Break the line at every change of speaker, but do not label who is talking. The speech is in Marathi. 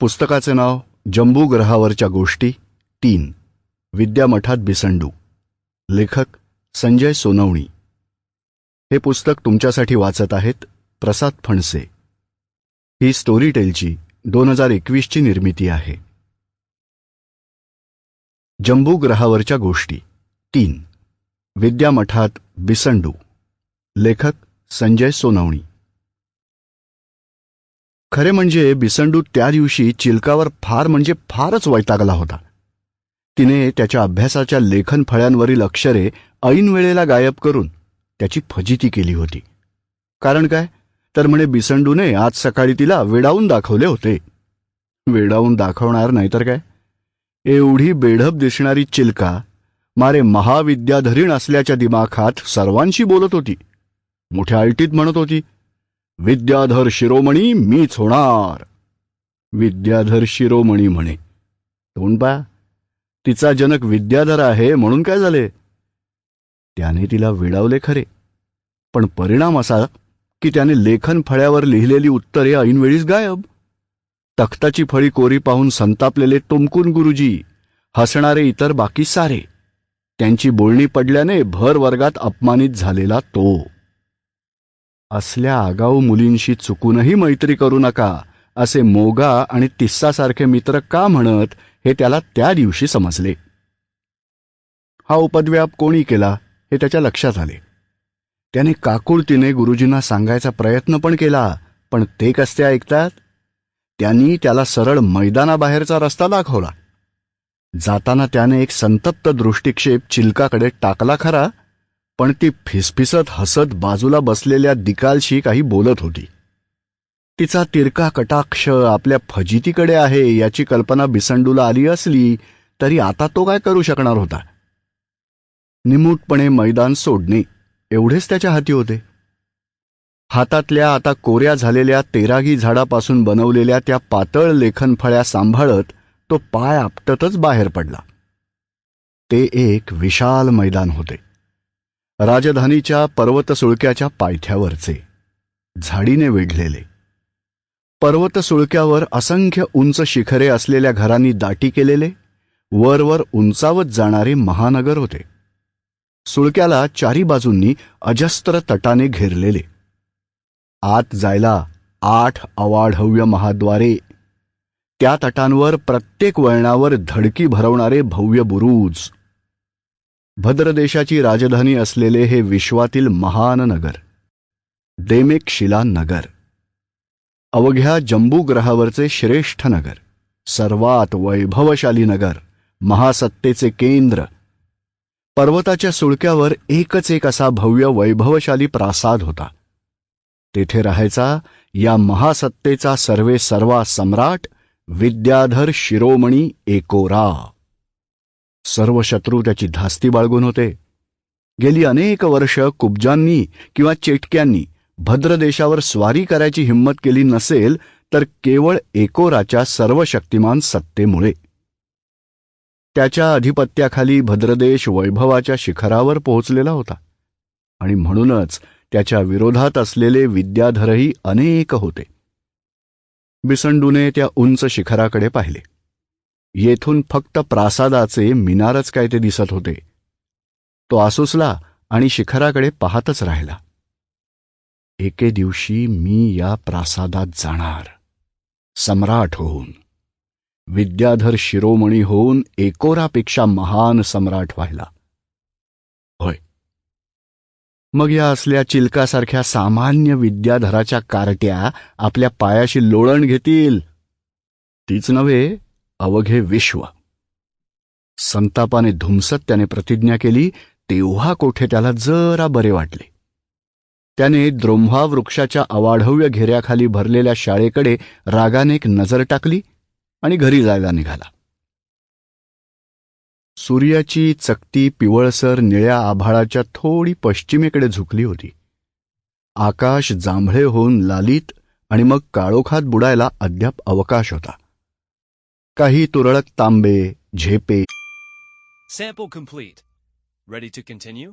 पुस्तकाचे नाव जम्बू ग्रहावरच्या गोष्टी तीन. विद्यामठात बिसंडू. लेखक संजय सोनवणी. हे पुस्तक तुमच्यासाठी वाचत आहेत प्रसाद फणसे. ही स्टोरी टेलची दोन हजार एकवीसची निर्मिती आहे. जम्बू ग्रहावरच्या गोष्टी तीन. विद्यामठात बिसंडू. लेखक संजय सोनवणी. खरे म्हणजे बिसंडू त्या दिवशी चिलकावर फार म्हणजे फारच वैतागला होता. तिने त्याच्या अभ्यासाच्या लेखन फळ्यांवरील अक्षरे ऐन वेळेला गायब करून त्याची फजिती केली होती. कारण काय? तर म्हणे बिसंडूने आज सकाळी तिला वेडावून दाखवले होते. वेडावून दाखवणार नाहीतर काय? एवढी बेढप दिसणारी चिलका मारे महाविद्याधरीण असल्याच्या दिमाखात सर्वांशी बोलत होती. मोठ्या आलटीत म्हणत होती विद्याधर शिरोमणी मीच होणार. विद्याधर शिरोमणी म्हणे तोंड पा तिचा जनक विद्याधर आहे म्हणून काय झाले? त्याने तिला विडावले खरे पण परिणाम असा की त्याने लेखन फळ्यावर लिहिलेली उत्तरे ऐनवेळीच गायब. तख्ताची फळी कोरी पाहून संतापलेले तुमकून गुरुजी हसणारे इतर बाकी सारे त्यांची बोलणी पडल्याने भर वर्गात अपमानित झालेला तो. असल्या आगाऊ मुलींशी चुकूनही मैत्री करू नका असे मोगा आणि तिस्सासारखे मित्र का म्हणत हे त्याला त्या दिवशी समजले. हा उपद्व्याप कोणी केला हे त्याच्या लक्षात आले. त्याने काकुळतीने गुरुजींना सांगायचा प्रयत्न पण केला पण ते कसते ऐकतात? त्यांनी त्याला सरळ मैदानाबाहेरचा रस्ता दाखवला. जाताना त्याने एक संतप्त दृष्टिक्षेप चिलकाकडे टाकला खरा पण ती फिसफिसत हसत बाजूला बसलेल्या दिकालशी काही बोलत होती. तिचा तिरका कटाक्ष आपल्या फजितीकडे आहे याची कल्पना बिसंडूला आली असली तरी आता तो काय करू शकणार होता? निमूटपणे मैदान सोडणे एवढेच त्याच्या हाती होते. हातातल्या आता कोऱ्या झालेल्या तेरागी झाडापासून बनवलेल्या त्या पातळ लेखनफळ्या सांभाळत तो पाय आपटतच बाहेर पडला. ते एक विशाल मैदान होते. राजधानीच्या पर्वतसुळक्याच्या पायथ्यावरचे झाडीने वेढलेले. पर्वतसुळक्यावर असंख्य उंच शिखरे असलेल्या घरांनी दाटी केलेले वरवर उंचावत जाणारे महानगर होते. सुळक्याला चारी बाजूंनी अजस्त्र तटाने घेरलेले. आत जायला आठ अवाढव्य महाद्वारे त्या तटांवर प्रत्येक वळणावर धडकी भरवणारे भव्य बुरुज भद्रदेशाची राजधानी असलेले हे विश्वातील महान नगर देमेक शिला नगर अवघ्या जम्बू ग्रहावरचे श्रेष्ठ नगर सर्वात वैभवशाली नगर महासत्तेचे केंद्र पर्वताच्या सुळक्यावर एकच एक असा भव्य वैभवशाली प्रासाद होता. तेथे राहायचा या महासत्तेचा सर्वे सर्वा सम्राट विद्याधर शिरोमणी एकोरा. सर्व शत्रू त्याची धास्ती बाळगून होते. गेली अनेक वर्ष कुब्जांनी किंवा चेटक्यांनी भद्रदेशावर स्वारी करायची हिंमत केली नसेल तर केवळ एकोराच्या सर्व शक्तिमान सत्तेमुळे. त्याच्या अधिपत्याखाली भद्रदेश वैभवाच्या शिखरावर पोहोचलेला होता. आणि म्हणूनच त्याच्या विरोधात असलेले विद्याधरही अनेक होते. बिसंडूने त्या उंच शिखराकडे पाहिले. येथून फक्त प्रासादाचे मिनारच काय ते दिसत होते. तो आसुसला आणि शिखराकडे पाहतच राहिला. एके दिवशी मी या प्रासादात जाणार. सम्राट होऊन. विद्याधर शिरोमणी होऊन एकोरापेक्षा महान सम्राट व्हायला. होय. मग या असल्या चिलकासारख्या सामान्य विद्याधराच्या कारट्या आपल्या पायाशी लोळण घेतील. तीच नव्हे अवघे विश्व. संतापाने धुमसत त्याने प्रतिज्ञा केली तेव्हा कोठे त्याला जरा बरे वाटले. त्याने द्रोम्हा वृक्षाच्या अवाढव्य घेऱ्याखाली भरलेल्या शाळेकडे रागाने एक नजर टाकली आणि घरी जायला निघाला. सूर्याची चकती पिवळसर निळ्या आभाळाच्या थोडी पश्चिमेकडे झुकली होती. आकाश जांभळे होऊन लालीत आणि मग काळोखात बुडायला अद्याप अवकाश होता. काही तुरळक तांबे झेपे
Sample complete. Ready to continue?